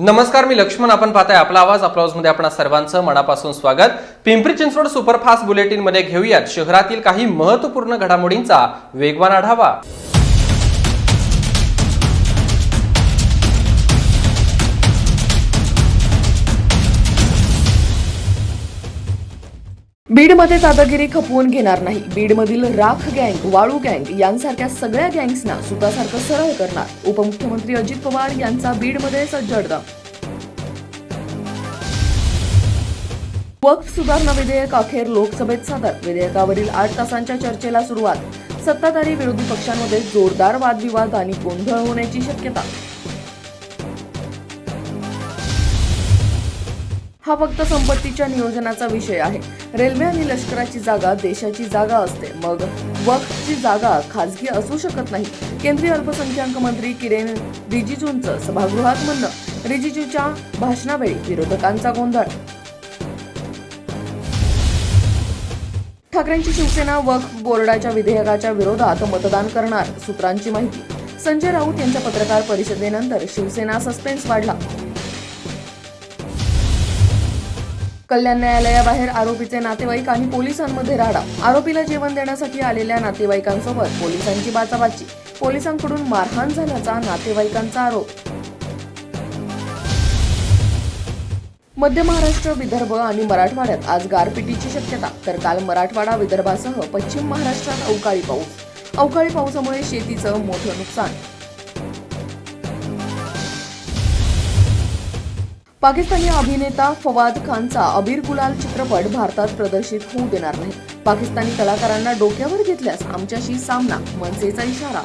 नमस्कार मी लक्ष्मण. आपण पाहताय आपला आवाज आपला मध्ये आपण सर्वांचं मनापासून स्वागत. पिंपरी चिंचवड सुपरफास्ट बुलेटिनमध्ये घेऊयात. शहरातील काही महत्त्वपूर्ण घडामोडींचा वेगवान आढावा. बीडमध्ये दादागिरी खपवून घेणार नाही. बीडमधील राख गँग वाळू गँग यांसारख्या सगळ्या गँग्सना सुतासारखं सरळ करणार. उपमुख्यमंत्री अजित पवार यांचा बीडमध्ये सज्जड वक्फ सुधारणा विधेयक अखेर लोकसभेत सादर. विधेयकावरील आठ तासांच्या चर्चेला सुरुवात. सत्ताधारी विरोधी पक्षांमध्ये जोरदार वादविवाद आणि गोंधळ होण्याची शक्यता. हा फक्त संपत्तीच्या नियोजनाचा विषय आहे. रेल्वे आणि लष्कराची जागा देशाची जागा असते. मग वक्फची जागा खाजगी असू शकत नाही. केंद्रीय अल्पसंख्याक मंत्री किरेन रिजिजूंचं सभागृहात म्हणणं रिजिजूच्या भाषणावेळी विरोधकांचा गोंधळ. ठाकरेंची शिवसेना वक्फ बोर्डाच्या विधेयकाच्या विरोधात मतदान करणार सूत्रांची माहिती. संजय राऊत यांच्या पत्रकार परिषदेनंतर शिवसेना सस्पेन्स वाढला. कल्याण न्यायालयाबाहेर आरोपीचे नातेवाईक आणि पोलिसांमध्ये राडा. आरोपीला जेवण देण्यासाठी आलेल्या नातेवाईकांसोबत पोलिसांची बाचाबाची. पोलिसांकडून मारहाण झाल्याचा नातेवाईकांचा आरोप. मध्य महाराष्ट्र विदर्भ आणि मराठवाड्यात आज गारपिटीची शक्यता तर काल मराठवाडा विदर्भासह पश्चिम महाराष्ट्रात अवकाळी पाऊस. अवकाळी पावसामुळे शेतीचं मोठं नुकसान. पाकिस्तानी अभिनेता फवाद खानचा अबीर गुलाल चित्रपट भारतात प्रदर्शित होऊ देणार नाही. पाकिस्तानी कलाकारांना डोक्यावर घेतल्यास आमच्याशी सामना मनसेचा इशारा.